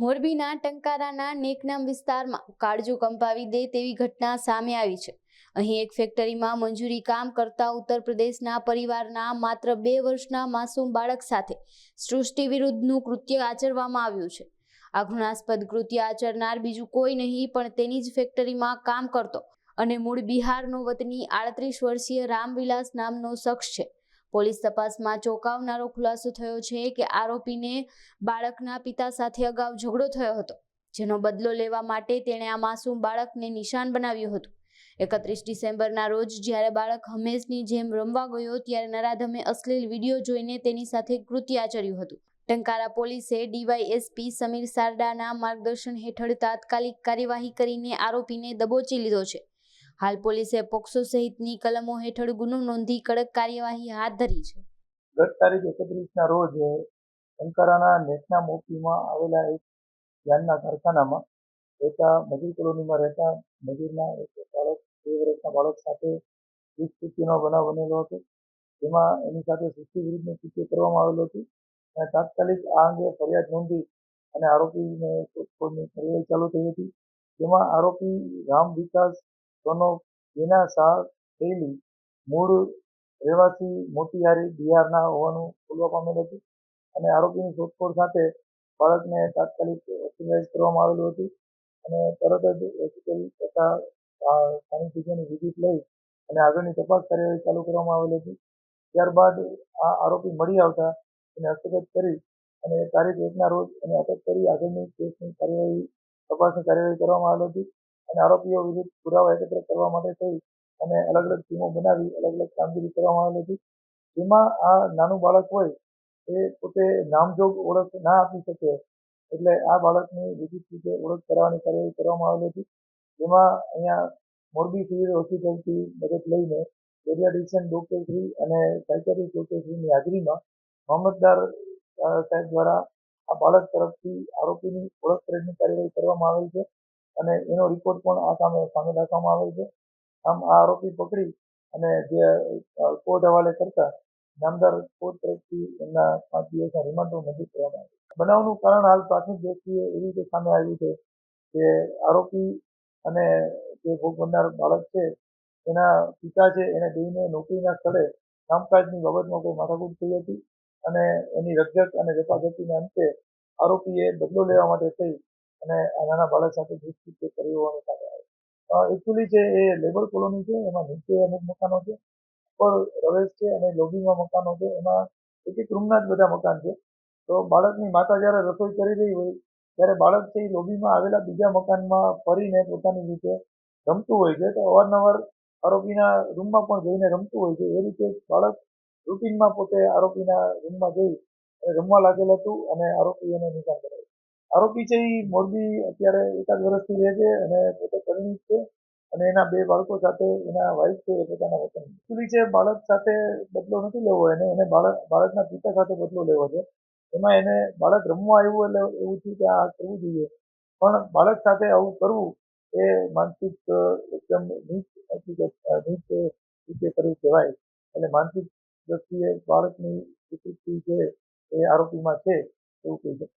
મોરબીના ટંકારાના નેકનામ વિસ્તારમાં કાળજુ કંપાવી દે તેવી ઘટના સામે આવી છે. અહીં એક ફેક્ટરીમાં મંજૂરી કામ કરતા ઉત્તર પ્રદેશના પરિવારના માત્ર બે વર્ષના માસૂમ બાળક સાથે સૃષ્ટિ વિરુદ્ધનું કૃત્ય આચરવામાં આવ્યું છે. આ ઘૃણાસ્પદ કૃત્ય આચરનાર બીજું કોઈ નહીં, પણ તેની જ ફેક્ટરીમાં કામ કરતો અને મૂળ બિહારનો વતની આડત્રીસ વર્ષીય રામવિલાસ નામનો શખ્સ છે. પોલીસ તપાસમાં ચોંકાવનારો ખુલાસો થયો છે કે આરોપીને બાળકના પિતા સાથે અગાઉ ઝઘડો થયો હતો, જેનો બદલો લેવા માટે તેણે આ માસૂમ બાળકને નિશાન બનાવ્યું હતું. એકત્રીસ ડિસેમ્બરના રોજ જ્યારે બાળક હંમેશની જેમ રમવા ગયો ત્યારે નરાધમે અશ્લીલ વીડિયો જોઈને તેની સાથે કૃત્ય આચર્યું હતું. ટંકારા પોલીસે ડીવાયએસપી સમીર સારડાના માર્ગદર્શન હેઠળ તાત્કાલિક કાર્યવાહી કરીને આરોપીને દબોચી લીધો છે. હાલ પોલીસે પોક્સો સહિતની કલમો હેઠળ ગુનો નોંધી કડક કાર્યવાહી હાથ ધરી છે. ગત તારીખ એકત્રીસના રોજ અંકારાના નેટના મોપીમાં આવેલા એક યાનના કારખાનામાં રહેતા મજૂર કોલોનીમાં રહેતા મજૂરના એક બાળક, બે વર્ષના બાળક સાથે દુષ્કૃત્યનો બનાવ બનેલો હતો. જેમાં એની સાથે સૃષ્ટિ વિરુદ્ધનું કૃત્ય કરવામાં આવેલું હતું અને તાત્કાલિક આ અંગે ફરિયાદ નોંધી અને આરોપીને શોધખોળની કાર્યવાહી ચાલુ થઈ હતી. જેમાં આરોપી રામ વિકાસ સોનો બીના શાહ થયેલી મૂળ રહેવાસી મોતિહારી બિહારના હોવાનું ખુલવા પામેલ હતું અને આરોપીની શોધખોળ સાથે બાળકને તાત્કાલિક હોસ્પિટલાઇઝ કરવામાં આવેલું હતું અને તરત જ હોસ્પિટલ તથા સ્થાનિક જગ્યાની વિઝિટ લઈ અને આગળની તપાસ કાર્યવાહી ચાલુ કરવામાં આવેલી હતી. ત્યારબાદ આ આરોપી મળી આવતા એને હસ્તગત કરી અને તારીખ એકના રોજ એને અટક કરી આગળની કેસની કાર્યવાહી, તપાસની કાર્યવાહી કરવામાં આવેલી હતી. અને આરોપીઓ વિરુદ્ધ પુરાવા એકત્ર કરવા માટે થઈ અને અલગ અલગ ટીમો બનાવી, અલગ અલગ કામગીરી કરવામાં આવેલી હતી. જેમાં આ નાનું બાળક હોય એ પોતે નામજોગ ઓળખ ના આપી શકે એટલે આ બાળકની વિવિધ રીતે ઓળખ કરાવવાની કાર્યવાહી કરવામાં આવેલી હતી. જેમાં અહીંયા મોરબી સિવિલ હોસ્પિટલથી મદદ લઈને પેડિયાટ્રિશિયન ડૉક્ટર શ્રી અને સાયકેટ્રિસ્ટ ડોક્ટરશ્રીની હાજરીમાં મામલતદાર સાહેબ દ્વારા આ બાળક તરફથી આરોપીની ઓળખ પરેડની કાર્યવાહી કરવામાં આવેલ છે. અને એનો રિપોર્ટ પણ આ સામે સામે રાખવામાં આવેલ છે. આમ આ આરોપી પકડી અને જે કોર્ટ હવાલે કરતા નામદાર કોર્ટ તરફથી એમના પાંચ દિવસના રિમાન્ડો મંજૂર કરવામાં આવ્યું બનાવનું કારણ હાલ પ્રાથમિક દ્રષ્ટિએ એવી રીતે સામે આવ્યું છે કે આરોપી અને જે ભોગ બનનાર બાળક છે, એના પિતા છે, એને બેયને નોકરીના સ્થળે કામકાજની બાબતમાં કોઈ માથાકૂટ થઈ હતી અને એની રકઝક અને ઝપાઝપીના અંતે આરોપીએ બદલો લેવા માટે થઈ અને નાના બાળક સાથે દુષ્કૃત્ય કર્યું હોવાનું સામે આવ્યું એકચ્યુઅલી છે એ લેબર કોલોની છે, એમાં નીચે અમુક મકાનો છે, ઉપર રવેશ છે અને લોબીમાં મકાનો છે. એમાં એક એક રૂમના જ બધા મકાન છે. તો બાળકની માતા જ્યારે રસોઈ કરી રહી હોય, ત્યારે બાળક છે એ લોબીમાં આવેલા બીજા મકાનમાં ફરીને પોતાની રીતે રમતું હોય છે. તો અવારનવાર આરોપીના રૂમમાં પણ જઈને રમતું હોય છે. એ રીતે બાળક રૂટીનમાં પોતે આરોપીના રૂમમાં જઈ રમવા લાગેલ હતું અને આરોપી એને નિશાન કરાવ્યું આરોપી છે એ મોરબી અત્યારે એકાદ વર્ષથી રહે છે અને પોતે પરિણિત છે અને એના બે બાળકો સાથે એના વાઇફ છે એ પોતાના વતન એકચ્યુઅલી છે. બાળક સાથે બદલો નથી લેવો એને એને બાળક, બાળકના પિતા સાથે બદલો લેવો છે. એમાં એને બાળક રમવા આવ્યું એટલે એવું થયું કે આ કરવું જોઈએ. પણ બાળક સાથે આવું કરવું એ માનસિક, એકદમ નીચ નીચ રીતે કરવું કહેવાય. એટલે માનસિક દ્રષ્ટિએ બાળકની વિકૃતિ છે એ આરોપીમાં છે એવું કહી શકાય.